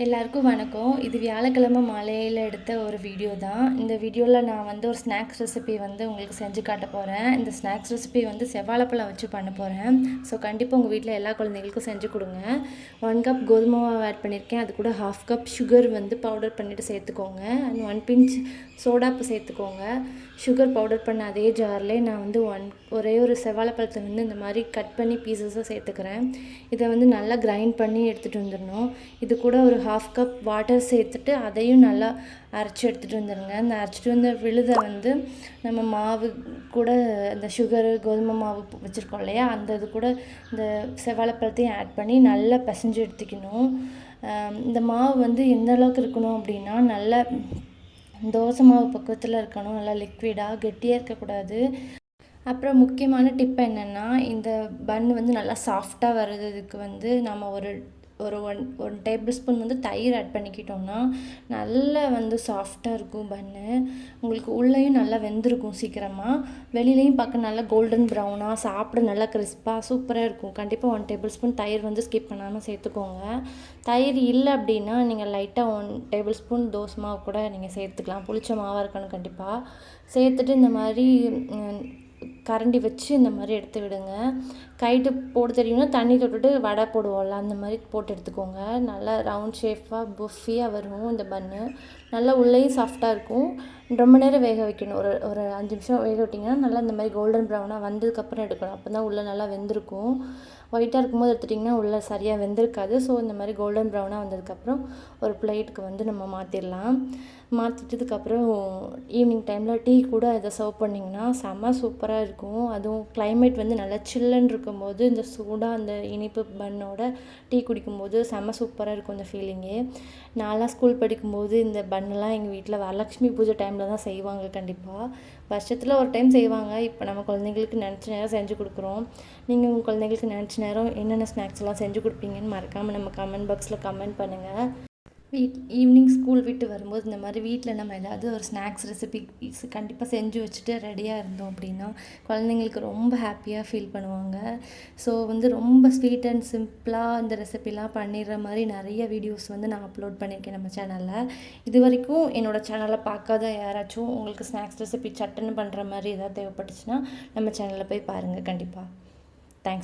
எல்லாருக்கும் வணக்கம். இது வியாழக்கிழமை மாலையில் எடுத்த ஒரு வீடியோ தான். இந்த வீடியோவில் நான் வந்து ஒரு ஸ்நாக்ஸ் ரெசிபி வந்து உங்களுக்கு செஞ்சு காட்ட போகிறேன் இந்த ஸ்நாக்ஸ் ரெசிபி வந்து செவ்வாழைப்பழம் வச்சு பண்ண போகிறேன் ஸோ கண்டிப்பாக உங்கள் வீட்டில் எல்லா குழந்தைங்களுக்கும் செஞ்சு கொடுங்க. ஒன் கப் கோதுமை மாவு ஆட் பண்ணியிருக்கேன் அது கூட ஹாஃப் கப் சுகர் வந்து பவுடர் பண்ணிவிட்டு சேர்த்துக்கோங்க. அண்ட் ஒன் பிஞ்ச் சோடாப்பு சேர்த்துக்கோங்க. சுகர் பவுடர் பண்ண அதே ஜார்லே நான் வந்து ஒன் ஒரே ஒரு செவ்வாழைப்பழத்தை வந்து இந்த மாதிரி கட் பண்ணி பீசஸாக சேர்த்துக்கிறேன். இதை வந்து நல்லா கிரைண்ட் பண்ணி எடுத்துகிட்டு வந்துடணும். இது கூட ஒரு ஹாஃப் கப் வாட்டர் சேர்த்துட்டு அதையும் நல்லா அரைச்சி எடுத்துகிட்டு வந்துடுங்க அந்த அரைச்சிட்டு வந்த விழுதை வந்து நம்ம மாவு கூட இந்த சுகரு கோதுமை மாவு வச்சுருக்கோம் இல்லையா? அந்த இது கூட இந்த செவ்வாழைப்பழத்தையும் ஆட் பண்ணி நல்லா பிசைஞ்சு எடுத்துக்கணும். இந்த மாவு வந்து எந்த அளவுக்கு இருக்கணும் அப்படின்னா நல்லா தோசை மாவு பக்கத்தில் இருக்கணும். நல்லா லிக்விடாக கெட்டியாக இருக்கக்கூடாது. அப்புறம் முக்கியமான டிப் என்னென்னா இந்த பன் வந்து நல்லா சாஃப்டாக வர்றதுக்கு வந்து நம்ம ஒரு ஒரு ஒன் ஒன் டேபிள் ஸ்பூன் வந்து தயிர் ஆட் பண்ணிக்கிட்டோம்னா நல்லா வந்து சாஃப்டாக இருக்கும் பன்னு உங்களுக்கு உள்ளேயும் நல்லா வெந்திருக்கும் சீக்கிரமாக வெளியிலையும் பார்க்க நல்லா கோல்டன் ப்ரௌனாக சாப்பிட நல்லா கிறிஸ்பாக சூப்பராக இருக்கும். கண்டிப்பாக ஒன் டேபிள் ஸ்பூன் தயிர் வந்து ஸ்கிப் பண்ணாமல் சேர்த்துக்கோங்க. தயிர் இல்லை அப்படின்னா நீங்கள் லைட்டாக ஒன் டேபிள் ஸ்பூன் தோசை மாவு கூட நீங்கள் சேர்த்துக்கலாம். புளிச்ச மாவாக இருக்கணும் கண்டிப்பாக சேர்த்துட்டு இந்த மாதிரி கரண்டி வச்சு இந்த மாதிரி எடுத்து விடுங்க. கைட்டு போட தெரியும்னா தண்ணி தொட்டுட்டு வடை போடுவோம்ல அந்த மாதிரி போட்டு எடுத்துக்கோங்க. நல்லா ரவுண்ட் ஷேஃபாக புஃபியாக வரும் இந்த பன்னு நல்லா உள்ளேயும் சாஃப்டாக இருக்கும். ரொம்ப நேரம் வேக வைக்கணும். ஒரு ஒரு அஞ்சு நிமிஷம் வேக விட்டிங்கன்னா நல்லா இந்த மாதிரி கோல்டன் ப்ரௌனாக வந்ததுக்கப்புறம் எடுக்கணும். அப்போ தான் உள்ளே நல்லா வெந்திருக்கும். ஒயிட்டாக இருக்கும்போது எடுத்துட்டிங்கன்னா உள்ளே சரியாக வெந்திருக்காது. ஸோ இந்த மாதிரி கோல்டன் ப்ரௌனாக வந்ததுக்கப்புறம் ஒரு பிளேட்டுக்கு வந்து நம்ம மாற்றிடலாம் மாற்றிட்டதுக்கப்புறம் ஈவினிங் டைமில் டீ கூட இதை சர்வ் பண்ணிங்கன்னா செம்ம சூப்பராக இருக்கும் இருக்கும். அதுவும் கிளைமேட் வந்து நல்லா சில்லுன்னு இருக்கும்போது இந்த சூடாக அந்த இனிப்பு பண்ணோட டீ குடிக்கும்போது செம்ம சூப்பராக இருக்கும் இந்த ஃபீலிங்கே நான்லாம் ஸ்கூல் படிக்கும்போது இந்த பண்ணெல்லாம் எங்கள் வீட்டில் வரலட்சுமி பூஜை டைமில் தான் செய்வாங்க கண்டிப்பாக வருஷத்தில் ஒரு டைம் செய்வாங்க. இப்போ நம்ம குழந்தைங்களுக்கு நினச்ச நேரம் செஞ்சு கொடுக்குறோம். நீங்கள் உங்கள் குழந்தைங்களுக்கு நினச்ச நேரம் என்னென்ன ஸ்நாக்ஸ் எல்லாம் செஞ்சு கொடுப்பீங்கன்னு மறக்காமல் நம்ம கமெண்ட் பாக்ஸில் கமெண்ட் பண்ணுங்கள் வீட் ஈவினிங் ஸ்கூல் விட்டு வரும்போது இந்த மாதிரி வீட்டில் நம்ம ஏதாவது ஒரு ஸ்நாக்ஸ் ரெசிபி கண்டிப்பாக செஞ்சு வச்சுட்டு ரெடியாக இருந்தோம் அப்படின்னா குழந்தைங்களுக்கு ரொம்ப ஹாப்பியாக ஃபீல் பண்ணுவாங்க. ஸோ வந்து ரொம்ப ஸ்வீட் அண்ட் சிம்பிளாக இந்த ரெசிபிலாம் பண்ணிடுற மாதிரி நிறைய வீடியோஸ் வந்து நான் அப்லோட் பண்ணியிருக்கேன் நம்ம சேனலில் இது வரைக்கும் என்னோடய சேனலை பார்க்காத யாராச்சும் உங்களுக்கு ஸ்நாக்ஸ் ரெசிபி சட்டுன்னு பண்ணுற மாதிரி ஏதாவது தேவைப்பட்டுச்சுன்னா நம்ம சேனலில் போய் பாருங்கள் கண்டிப்பாக தேங்க்ஸ்